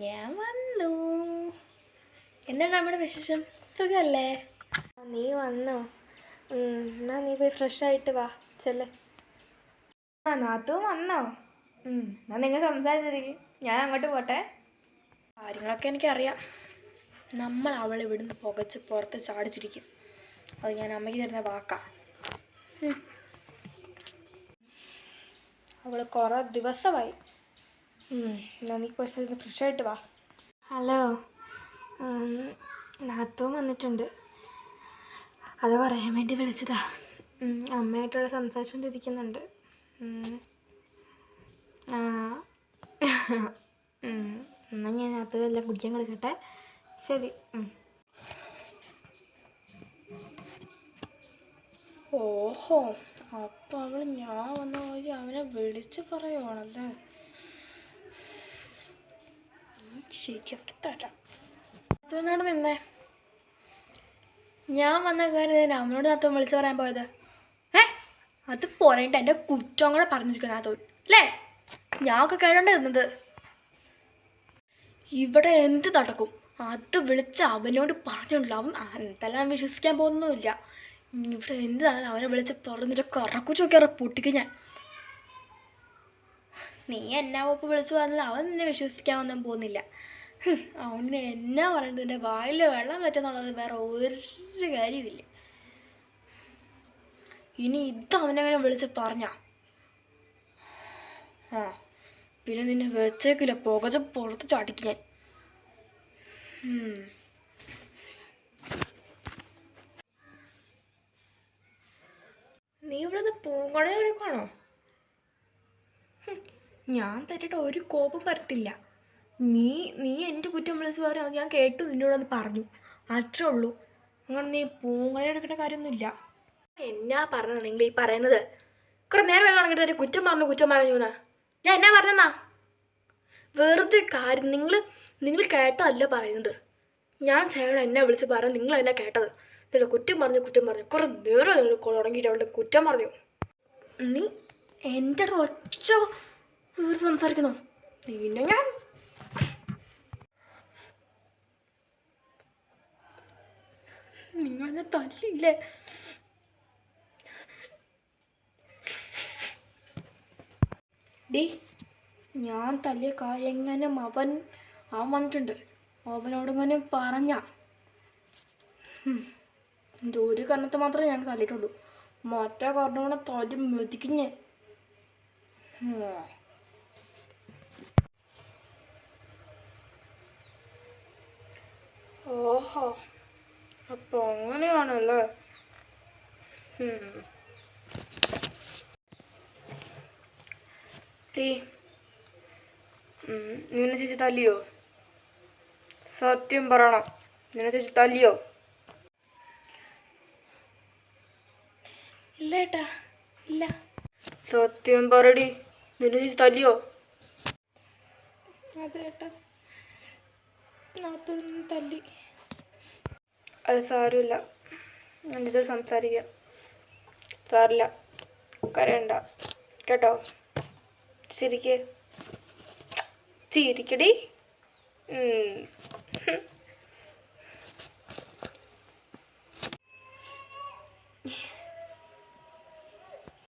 ഞാൻ വന്നു. എന്താണ് നമ്മുടെ വിശേഷം? സുഖമല്ലേ നീ വന്നു? എന്നാ നീ പോയി ഫ്രഷ് ആയിട്ട് വാ. ചെല്ല്. ആ നാത്തും വന്നോ? എന്നാ നിങ്ങൾ സംസാരിച്ചിരിക്കും. ഞാൻ അങ്ങോട്ട് പോട്ടെ. കാര്യങ്ങളൊക്കെ എനിക്കറിയാം. നമ്മൾ അവൾ ഇവിടുന്ന് പുകച്ച് പുറത്ത് ചാടിച്ചിരിക്കും. അത് ഞാൻ അമ്മയ്ക്ക് തരുന്ന വാക്കാ. അവൾ കുറേ ദിവസമായി എന്നാ നീ പോയി ഫ്രഷ് ആയിട്ട് വാ. ഹലോ. നാത്തവും വന്നിട്ടുണ്ട്. അത് പറയാൻ വേണ്ടി വിളിച്ചതാ. അമ്മയായിട്ടവിടെ അമ്മയായിട്ടുള്ള സംസാരിച്ചുകൊണ്ടിരിക്കുന്നുണ്ട് എന്നാൽ ഞാൻ അത് എല്ലാം കുടിക്കാൻ കൊടുക്കട്ടെ. ശരി ഓഹോ അപ്പോൾ അവൾ ഞാൻ വന്ന ചോദിച്ചാൽ അവനെ വിളിച്ച് പറയുവാണല്ലേ? ഉം, ശരിയാക്കി തരാം നിന്നേ. ഞാൻ വന്ന കാര്യം അമ്മനോട് നാത്തോൻ വിളിച്ച് പറയാൻ പോയത്. ഏ? അത് പോരേണ്ട എന്റെ കുറ്റം കൂടെ പറഞ്ഞിരിക്കണം നാത്തോൻ അല്ലേ? ഞാനൊക്കെ കേട്ടോണ്ട് ഇവിടെ എന്ത് നടക്കും? അത് വിളിച്ച് അവനോട് അവൻ എന്തെല്ലാം വിശ്വസിക്കാൻ പോകുന്നില്ല ഇവിടെ എന്ത് അവനെ വിളിച്ച് പറഞ്ഞിട്ട് കറക്കുച്ചൊക്കെ പൊട്ടിക്കും ഞാൻ. നീ എന്നാ ഒപ്പ് വിളിച്ചു പറഞ്ഞാൽ അവൻ നിന്നെ വിശ്വസിക്കാനൊന്നും പോകുന്നില്ല. അവന് എന്നാ പറയുന്നത് എന്റെ വായിൽ വെള്ളം പറ്റുന്നുള്ളത് വേറെ ഒരു കാര്യമില്ല ഇനി ഇത് അവനങ്ങനെ വിളിച്ച് പറഞ്ഞ? ആ പിന്നെ നിന്നെ വെച്ചേക്കില്ല. പുകച്ച് പുറത്ത് ചാട്ടിക്ക് ഞാൻ. നീ ഇവിടെ നിന്ന് പൂങ്കടയൊരുക്കാണോ ഞാൻ തെറ്റിട്ട് ഒരു കോപം വരത്തില്ല നീ നീ എന്റെ കുറ്റം വിളിച്ച് പറയാം ഞാൻ കേട്ടു നിന്നോടൊന്ന് പറഞ്ഞു. അത്രേ ഉള്ളൂ. അങ്ങനെ നീ പൂങ്ങളെ എടുക്കേണ്ട കാര്യമൊന്നുമില്ല. എന്നാ പറഞ്ഞാണെങ്കിൽ ഈ പറയുന്നത്? കുറെ നേരം വെള്ളം കുറ്റം പറഞ്ഞു കുറ്റം പറഞ്ഞു എന്ന്. ഞാൻ എന്നാ പറഞ്ഞെന്നാ? വെറുതെ കാര്യം നിങ്ങൾ നിങ്ങൾ കേട്ടതല്ല പറയുന്നത്. ഞാൻ ചെയ്യണം എന്നെ വിളിച്ച് പറഞ്ഞു നിങ്ങൾ എന്നെ കേട്ടത്. നിങ്ങളുടെ കുറ്റം പറഞ്ഞു കുറ്റം പറഞ്ഞു. കുറെ നേരം നിങ്ങൾ തുടങ്ങിയിട്ട് അവളുടെ കുറ്റം പറഞ്ഞു. നീ എന്റെ ഒച്ച വീട് സംസാരിക്കുന്നോ. പിന്നെ ഞാൻ നിങ്ങളെ തല്ലില്ലേ ഡി ഞാൻ തല്ലിയ കാര്യങ്ങനെ അവൻ അവൻ വന്നിട്ടുണ്ട്? അവനോടെങ്ങനെ പറഞ്ഞ. എന്തോ ഒരു കരണത്തെ മാത്രമേ ഞാൻ തല്ലിയിട്ടുള്ളൂ. മറ്റേ കരണങ്ങളെ തല്ലി മെതിക്കിഞ്ഞ് ഓഹോ. അപ്പോൾ അങ്ങനെയാണല്ലേ. ടീ നിന്നെ ചേച്ചി തല്ലിയോ? സത്യം പറയണം. നിന്നെ ചേച്ചി തല്ലിയോ? ഇല്ല ഏട്ടാ ഇല്ല. സത്യം പറടി നിന്നെ ചേച്ചി തല്ലിയോ? അതെ ഏട്ടാ. നാത്തോടൊന്നും തല്ലി. അത് സാരമില്ല. എന്റെ ചേച്ചിയോട് സംസാരിക്കാം. സാറില്ല കരയണ്ട. കേട്ടോ? ചിരിക്കേ. ചിരിക്കടി.